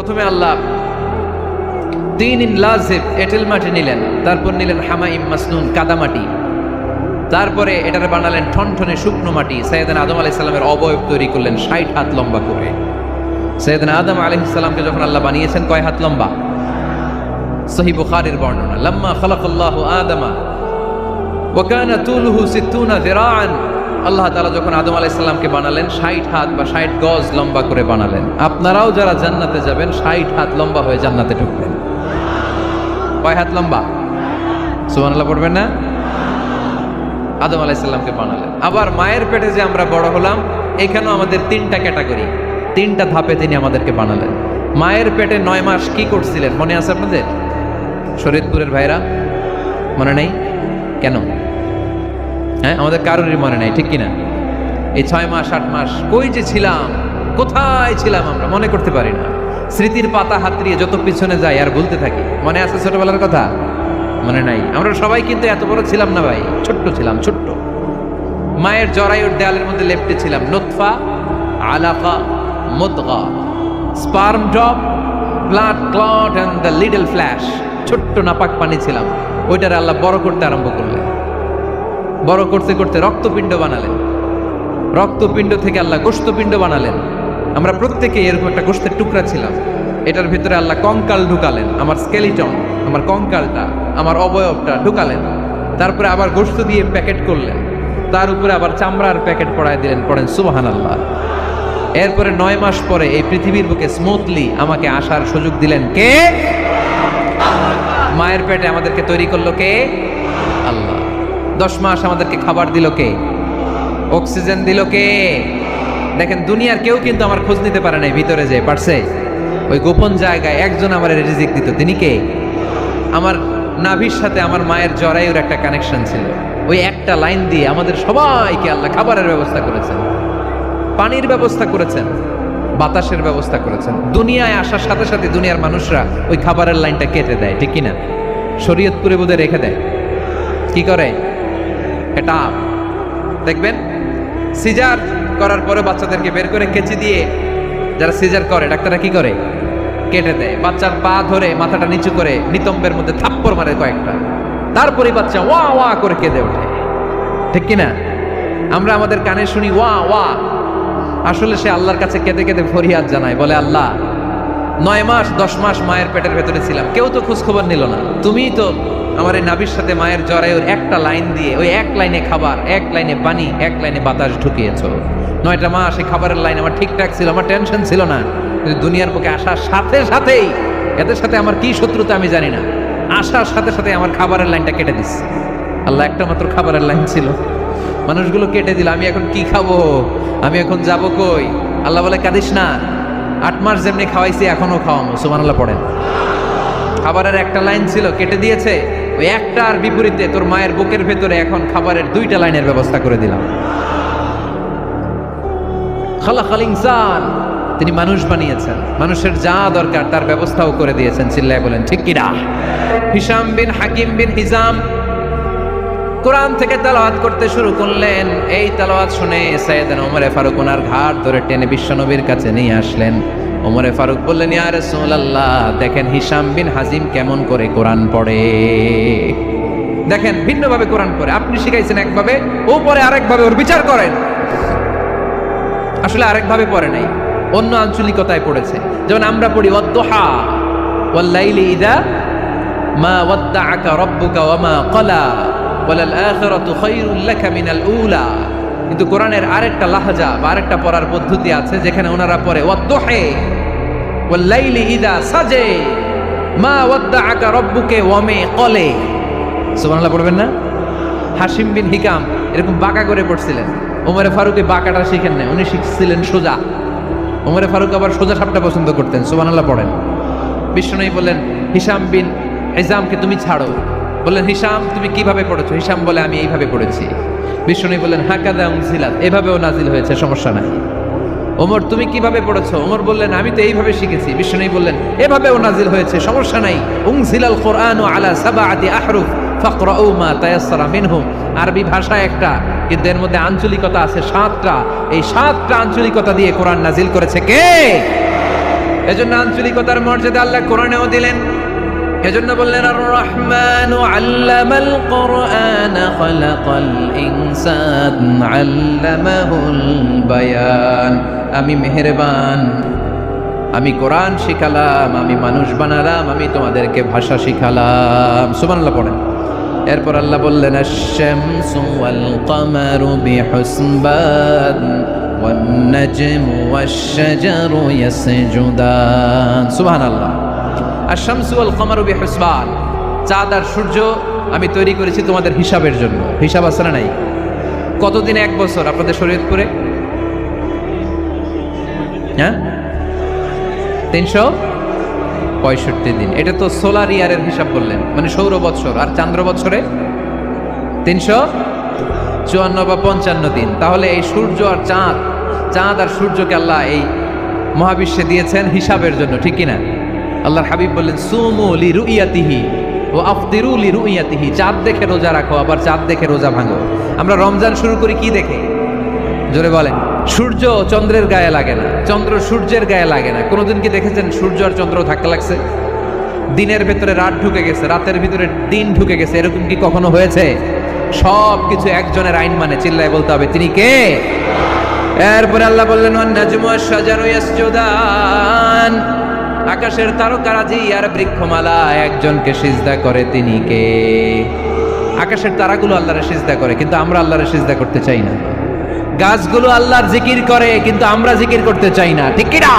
প্রথমে আল্লাহ তিন ইন লাজিব এঁটেল মাটি নিলেন, তারপর নিলেন হামাইম মাসনুন কাদামাটি তারপরে এটারে বানালেন ঠনঠনে শুকনো মাটি। সৈয়দান আদম আলাইহিস সালামের অবয়ব তৈরি করলেন ষাট হাত লম্বা করে। সৈয়দান আদম সালামকে যখন আল্লাহ বানিয়েছেন, কয় হাত লম্বা? সহি বুখারীর বর্ণনা, লাম্মা খালাকাল্লাহু আদামা, ওয়া কানা তুলুহু সিত্তুনা যিরাআন। আল্লাহ তাআলা যখন আদম আলাইহিস সালামকে বানালেন 60 হাত বা 60 গজ লম্বা করে বানালেন। আপনারাও যারা জান্নাতে যাবেন 60 হাত লম্বা হয়ে জান্নাতে ঢুকবেন। কয় হাত লম্বা? সুবহানাল্লাহ পড়বেন না? আদম আলাইসাল্লামকে বানালেন। আবার মায়ের পেটে যে আমরা বড় হলাম, এখানেও আমাদের তিনটা ক্যাটাগরি। তিনটা ধাপে তিনি আমাদেরকে বানালেন। মায়ের পেটে নয় মাস কি করছিলেন? মনে আছে আপনাদের? শরীদপুরের ভাইরা? মনে নেই? কেন? হ্যাঁ আমাদের কারোরই মনে নেই, ঠিক কিনা? এই ছয় মাস, আট মাস, কই যে ছিলাম? কোথায় ছিলাম আমরা? মনে করতে পারি না। স্মৃতির পাতা হাতড়িয়ে যত পিছনে যাই, আর ভুলতে থাকি, মনে আছে ছোটবেলার কথা? মনে নাই। আমরা সবাই কিন্তু এত বড় ছিলাম না ভাই, ছোট্ট ছিলাম, ছোট্ট। মায়ের জরায়ুর দেয়ালের মধ্যে লেপটে ছিলাম নোৎফা আলাফা মুদগা। Sperm drop, blood clot and the little flesh ছোট্ট নাপাক পানি ছিলাম। ওইটার আল্লাহ বড় করতে আরম্ভ করলেন। বড় করতে করতে রক্তপিণ্ড বানালেন। রক্তপিণ্ড থেকে আল্লাহ গোস্তপিণ্ড বানালেন। আমরা প্রত্যেকে এরকম একটা গোস্তের টুকরা ছিলাম। এটার ভিতরে আল্লাহ কঙ্কাল ঢুকালেন, আমার স্কেলিটন আমার কঙ্কালটা, আমার অবয়বটা ঢুকালেন। তারপরে আবার গোস্ত দিয়ে প্যাকেট করলেন। তার উপরে আবার চামড়ার প্যাকেট পড়ায় দিলেন, পড়েন সুবাহান আল্লাহ এরপরে নয় মাস পরে এই পৃথিবীর বুকে স্মুথলি আমাকে আসার সুযোগ দিলেন কে? মায়ের পেটে আমাদেরকে তৈরি করল কে? দশ মাস আমাদেরকে খাবার দিল কে? অক্সিজেন দিল কে? দেখেন, দুনিয়ার কেউ কিন্তু আমার খোঁজ নিতে পারে নাই ভিতরে যে, পারছে? ওই গোপন জায়গায় একজন আমার রিজিক দিত। তিনি কে? আমার নাভির সাথে আমার মায়ের জরায়ুর একটা কানেকশন ছিল। ওই একটা লাইন দিয়ে আমাদের সবাইকে আল্লাহ খাবারের ব্যবস্থা করেছেন। পানির ব্যবস্থা করেছেন। বাতাসের ব্যবস্থা করেছেন। দুনিয়ায় আসার সাথে সাথে দুনিয়ার মানুষরা ওই খাবারের লাইনটা কেটে দেয়, ঠিক কিনা? শরীয়তপুরে বোধহয় রেখে দেয়। কি করে? এটা দেখবেন সিজার করার পরে বাচ্চাদেরকে বের করে কেচি দিয়ে যারা সিজার করে, ডাক্তাররা কি করে? কেটে দেয়। বাচ্চার পা ধরে মাথাটা নিচু করে নিতম্বের মধ্যে থাপ্পড় মারে কয়েকটা। তারপরে বাচ্চা ওয়া ওয়া করে কেঁদে ওঠে। ঠিক কিনা? আমরা আমাদের কানে শুনি ওয়া ওয়া। আসলে সে আল্লাহর কাছে কেঁদে কেঁদে ফরিয়াদ জানায়, বলে, আল্লাহ, নয় মাস, দশ মাস মায়ের পেটের ভেতরে ছিলাম। কেউ তো খোঁজ খবর নিল না। তুমিই তো আমার এই নাবির সাথে মায়ের জরায়ুর একটা লাইন দিয়ে ওই এক লাইনে খাবার, এক লাইনে পানি, এক লাইনে বাতাস ঢুকিয়েছ। নয়টা মাস এই খাবারের লাইন আমার ঠিকঠাক ছিল, আমার টেনশন ছিল না। কিন্তু দুনিয়ার বুকে আসার সাথে সাথেই এদের সাথে আমার কি শত্রুতা আমি জানি না। আসার সাথে সাথে আমার খাবারের লাইনটা কেটে দিস। আল্লাহ একটা মাত্র খাবারের লাইন ছিল। মানুষগুলো কেটে দিল, আমি এখন কি খাব? আমি এখন যাব কই? আল্লাহ বলে, কাঁদিস না। আট মাস যেমনি খাওয়াইছি এখনও খাওয়ামো। সুমান আল্লাহ পড়েন। খাবারের একটা লাইন ছিল, কেটে দিয়েছে। ওই একটার বিপরীতে তোর মায়ের বুকের ভেতরে এখন খাবারের দুইটা লাইনের ব্যবস্থা করে দিলাম। ইনসান, তিনি মানুষ বানিয়েছেন। মানুষের যা দরকার তার ব্যবস্থাও করে দিয়েছেন, চিল্লায় বলেন, ঠিক কিনা? হিসাম বিন হাকিম বিন হিজাম কোরআন থেকে তালাওয়াত করতে শুরু করলেন। এই তালাওয়াত শুনে সাইয়েদান ওমরে ফারুক ওনার ঘাট ধরে টেনে বিশ্বনবীর কাছে নিয়ে আসলেন। ওমরে ফারুক বললেন, ইয়া রাসূলুল্লাহ, দেখেন হিসাম বিন হাজিম কেমন করে কোরআন পড়ে। দেখেন, ভিন্নভাবে কোরআন পড়ে। আপনি শিখাইছেন একভাবে ও পরে আরেকভাবে ওর বিচার করেন। আসলে আরেকভাবে পড়ে নাই, অন্য আঞ্চলিকতায় পড়েছে। যেমন আমরা পড়ি, ওয়াদ্দুহা ওয়াল্লাইলি ইদা মা ওয়াদ্দাআকা রাব্বুকা ওয়া মা ক্বালা ওয়ালাল আখিরাতু খায়রুল লাকা মিনাল উলা কিন্তু কোরআনের আরেকটা লাহজা বা আরেকটা পড়ার পদ্ধতি আছে যেখানে ওনারা পড়ে, ওয়াদ্দুহে, ওয়াল্লাইলি ইদা সাজে, মা ওয়াদ্দাআকা রাব্বুকে ওয়া মে ক্বালে সুবহানাল্লাহ, পড়বেন না? হাসিম বিন হিকাম এরকম বাঁকা করে পড়ছিলেন। ওমরে ফারুক বাঁকাটা শিখেন না উনি শিখছিলেন সোজা। ওমরে ফারুক আবার সোজা সাপটা পছন্দ করতেন, সুবহানাল্লাহ, পড়েন। বিষ্ণুই বললেন, হিসাম বিন হিজামকে তুমি ছাড়ো। বললেন, হিসাম, তুমি কীভাবে পড়েছো? হিসাম বলে, আমি এইভাবে পড়েছি। বিষ্ণুই বললেন, হাকাদা উংসিলাত এভাবেও নাজিল হয়েছে, সমস্যা নাই। ওমর, তুমি কীভাবে পড়েছো? ওমর বললেন, আমি তো এইভাবে শিখেছি। বিষ্ণুই বললেন, এভাবেও নাজিল হয়েছে, সমস্যা নাই। উংসিলাল কোরআন ও আলা সাবাআতি আহরুফ, ফাকরাউ মা তায়াসসারা মিনহু আরবি ভাষা একটা, কিন্তু এর মধ্যে আঞ্চলিকতা আছে সাতটা। এই সাতটা আঞ্চলিকতা দিয়ে কোরআন নাজিল করেছে কে? এজন্য আঞ্চলিকতার মর্যাদা আল্লাহ কোরআনেও দিলেন। এজন্য বললেন আর রহমান আল্লামাল কোরআন খালাকাল ইনসান আল্লামাহুল বায়ান। আমি মেহেরবান, আমি কোরআন শিখালাম, আমি মানুষ বানালাম, আমি তোমাদেরকে ভাষা শিখালাম। সুবহানাল্লাহ পড়েন। এরপর আল্লাহ বললেন, আশ-শামসু ওয়াল কামারু বিহুসবান ওয়ান নাজমু ওয়াশ-শাজারু ইয়াসজুদান। সুবহানাল্লাহ। আশ-শামসু ওয়াল কামারু বিহুসবান চাঁদ আর সূর্য আমি তৈরি করেছি তোমাদের হিসাবের জন্য। হিসাব আছে না নাই? কতদিন? এক বছর। আপনাদের শরীয়তপুরে? হ্যাঁ? তিনশো পঁয়ষট্টি দিন। এটা তো সোলার ইয়ারের হিসাব বললেন। মানে সৌর বৎসর। আর চান্দ্র বৎসরে? তিনশো চুয়ান্ন বা পঞ্চান্ন দিন। তাহলে এই সূর্য আর চাঁদ চাঁদ আর সূর্যকে আল্লাহ এই মহাবিশ্বে দিয়েছেন হিসাবের জন্য, ঠিক কিনা? আল্লাহর হাবিব বললেন, সুমু লি রুইয়াতিহি ও আফতিরু লি রুইয়াতিহি চাঁদ দেখে রোজা রাখো, আবার চাঁদ দেখে রোজা ভাঙো। আমরা রমজান শুরু করি কি দেখে? জোরে বলেন, সূর্য চন্দ্রের গায়ে লাগে না, চন্দ্র সূর্যের গায়ে লাগে না। কোনোদিন কি দেখেছেন, সূর্য আর চন্দ্র ধাক্কা লাগছে? দিনের ভেতরে রাত ঢুকে গেছে, রাতের ভিতরে দিন ঢুকে গেছে, এরকম কি কখনো হয়েছে? সব কিছু একজনের আইন মানে চিল্লায় বলতে হবে, তিনি কে? এরপরে আল্লাহ বললেন সাজারু ইয়াসজুদান। আকাশের তারকারাজি আর বৃক্ষমালা, একজনকে সিজদা করে তিনি কে? আকাশের তারাগুলো আল্লাহরে সিজদা করে, কিন্তু আমরা আল্লাহরে সিজদা করতে চাই না। গাছগুলো আল্লাহর জিকির করে, কিন্তু আমরা জিকির করতে চাই না। ঠিক কিনা?